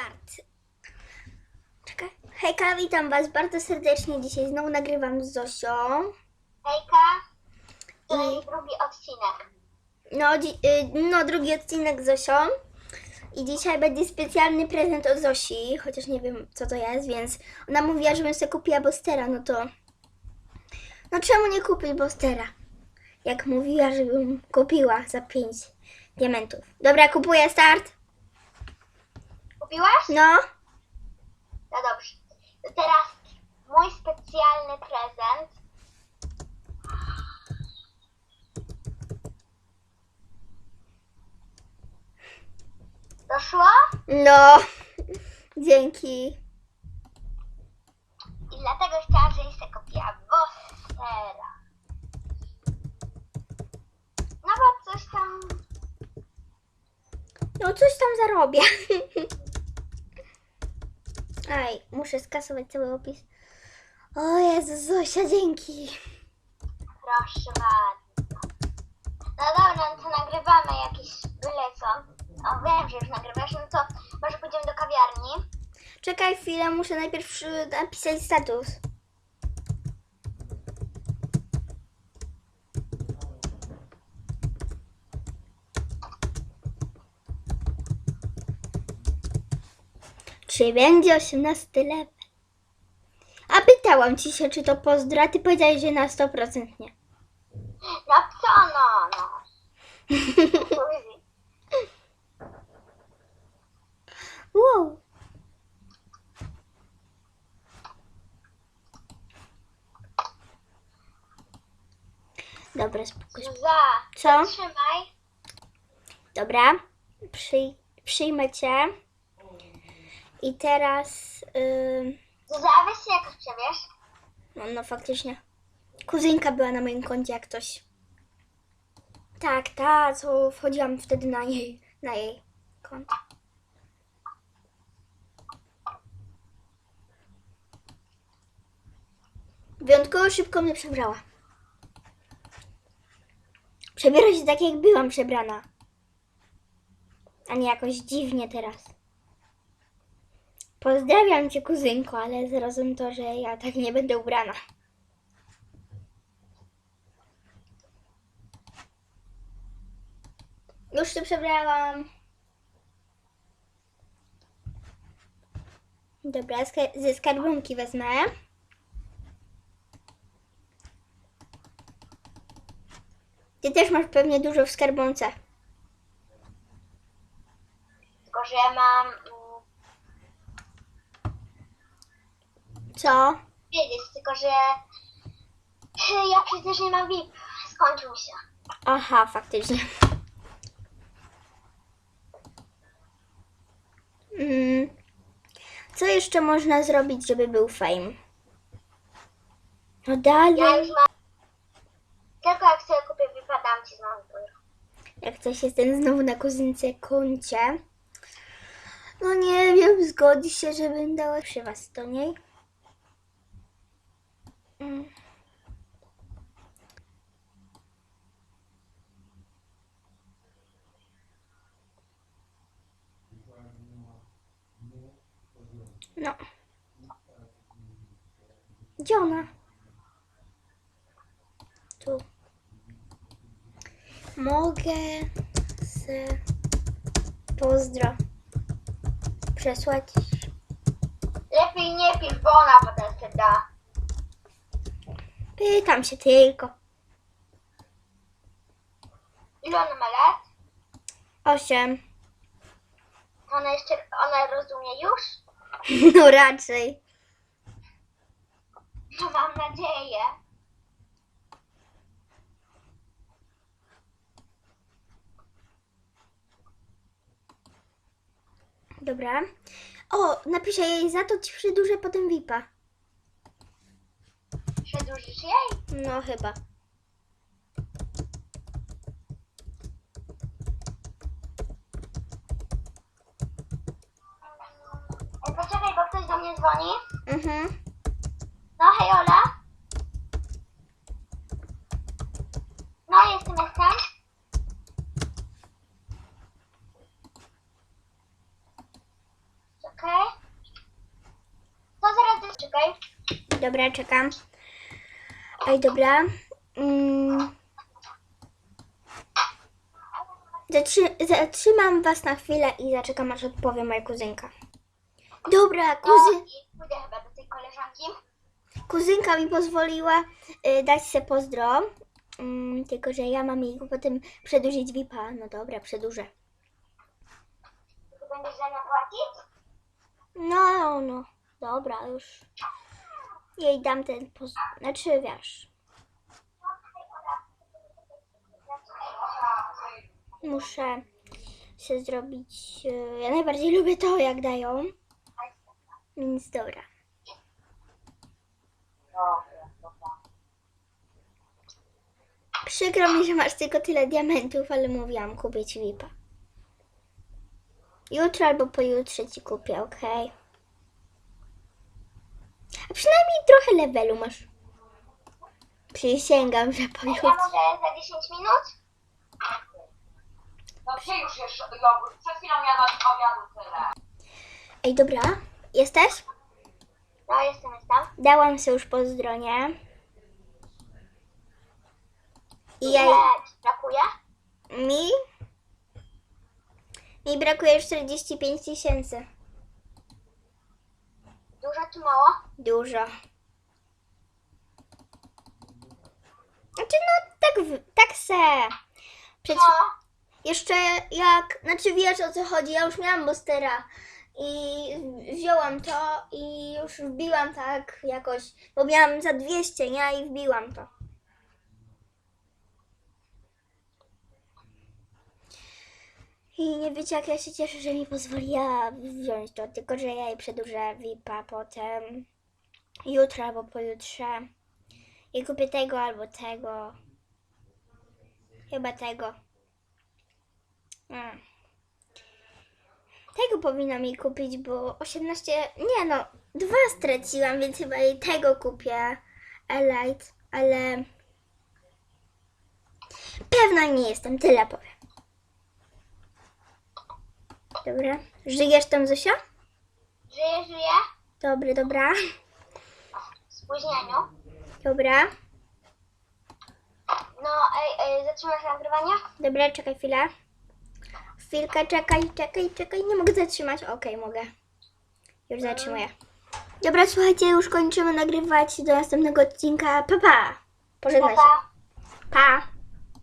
start. Czekaj. Hejka, witam Was bardzo serdecznie. Dzisiaj znowu nagrywam z Zosią. Hejka i I- drugi odcinek. No, dzi- y, no, drugi odcinek z Zosią. I dzisiaj będzie specjalny prezent od Zosi, chociaż nie wiem co to jest, więc ona mówiła, żebym sobie kupiła Bostera, no to... No czemu nie kupić Bostera? Jak mówiła, żebym kupiła za 5 diamentów. Dobra, kupuję start. Kupiłaś? No. No dobrze. Teraz mój specjalny prezent. Doszło? No. Dzięki. I dlatego chciałam, żebyś sobie kupiła Bostera. No bo coś tam... No coś tam zarobię. Aj, muszę skasować cały opis. O Jezu, Zosia, dzięki. Proszę bardzo. No dobra, no to nagrywamy jakieś byle co. O, wiem, że już nagrywasz, no to może pójdziemy do kawiarni. Czekaj chwilę, muszę najpierw napisać status. Czy będzie 18 level? A pytałam ci się, czy to pozdra, ty powiedziałeś, że na 100% nie. No co no. Wow. Dobra, spokój. Zuza, Co? trzymaj. Dobra, Przyj przyjmę cię. I teraz. Yy, Zuza, weź się jakoś przebierz. no, no faktycznie. Kuzynka była na moim koncie jak ktoś. Tak, ta, co wchodziłam wtedy na jej, na jej konto. Wyjątkowo szybko mnie przebrała. Przebiera się tak, jak byłam przebrana. A nie jakoś dziwnie teraz. Pozdrawiam cię, kuzynko, ale zrozum to, że ja tak nie będę ubrana. Już się przebrałam. Dobra, ze skarbonki wezmę. Ty też masz pewnie dużo w skarbonce. Tylko, że ja mam mm, Co? wiedzieć, tylko, że ja przecież nie mam VIP. Skończył się. Aha, faktycznie. Mm. Co jeszcze można zrobić, żeby był fame? No Ja dalej. już mam... Tylko jak sobie kupię VIP, dam ci znowu. Jak coś jestem znowu na kuzynce koncie. No nie wiem, zgodzi się, żebym dała przy was do niej. Mm. No. Gdzie ona? Tu. Mogę z pozdro przesłać. Lepiej nie pisz, bo ona potem się da. Pytam się tylko. Ile ona ma lat? Osiem. Ona jeszcze, ona rozumie już? No raczej. No mam nadzieję. Dobra. O, napiszę jej za to ci przydłużę potem VIPa otworzysz jej? No chyba. E, poczekaj, bo ktoś do mnie dzwoni. Mhm. No hej Ola. No jestem, jestem. Czekaj. No zaraz, czekaj. Dobra, czekam. Ej, dobra. Mm. Zatrzy- zatrzymam was na chwilę i zaczekam, aż odpowie moja kuzynka. Dobra, No kuzy- i pójdę chyba do tej koleżanki. kuzynka mi pozwoliła y, dać se pozdro. Mm, tylko, że ja mam jej potem przedłużyć VIP-a. No dobra, przedłużę. Ty będziesz za nią płacić? No, no, dobra, już. Jej dam ten poz... Znaczy, wiesz, muszę się zrobić... y, Ja najbardziej lubię to, jak dają. Więc dobra. Przykro mi, że masz tylko tyle diamentów, ale mówiłam, kupię ci VIP-a. Jutro albo pojutrze ci kupię, okej? A przynajmniej trochę levelu masz. Przysięgam, że Ja pojutrze. mogę za 10 minut? No gdzie już jest jogurt? Przed chwilą jadłaś obiadu tyle. Ej, dobra, jesteś? No, jestem, jestem. Dałam się już po zdronie. I ja... Ile ci brakuje? Mi? Mi brakuje 45 tysięcy. Dużo czy mało? Dużo. Znaczy, no, tak, tak se. Przecież No. jeszcze jak, znaczy wiesz o co chodzi, ja już miałam boostera i wzięłam to i już wbiłam tak jakoś, bo miałam za 200, nie? I wbiłam to. I nie wiecie jak ja się cieszę, że mi pozwoliła wziąć to, tylko że ja jej przedłużę VIP-a potem jutro albo pojutrze i kupię tego albo tego. Chyba tego. Mm. Tego powinnam jej kupić, bo 18. Nie no, dwa straciłam, więc chyba jej tego kupię. Elite, ale. Pewna nie jestem, tyle powiem. Dobra. Żyjesz tam, Zosia? Żyję, żyję. Dobry, dobra. Spóźnieniu. Dobra. No, ej, ej, zatrzymasz nagrywanie? Dobra, czekaj chwilę. Chwilkę, czekaj, czekaj, czekaj. Nie mogę zatrzymać. Okej, mogę. Już zatrzymuję. Dobra, słuchajcie, już kończymy nagrywać. Do następnego odcinka. Pa, pa. Pożegnaj się. Pa. Pa.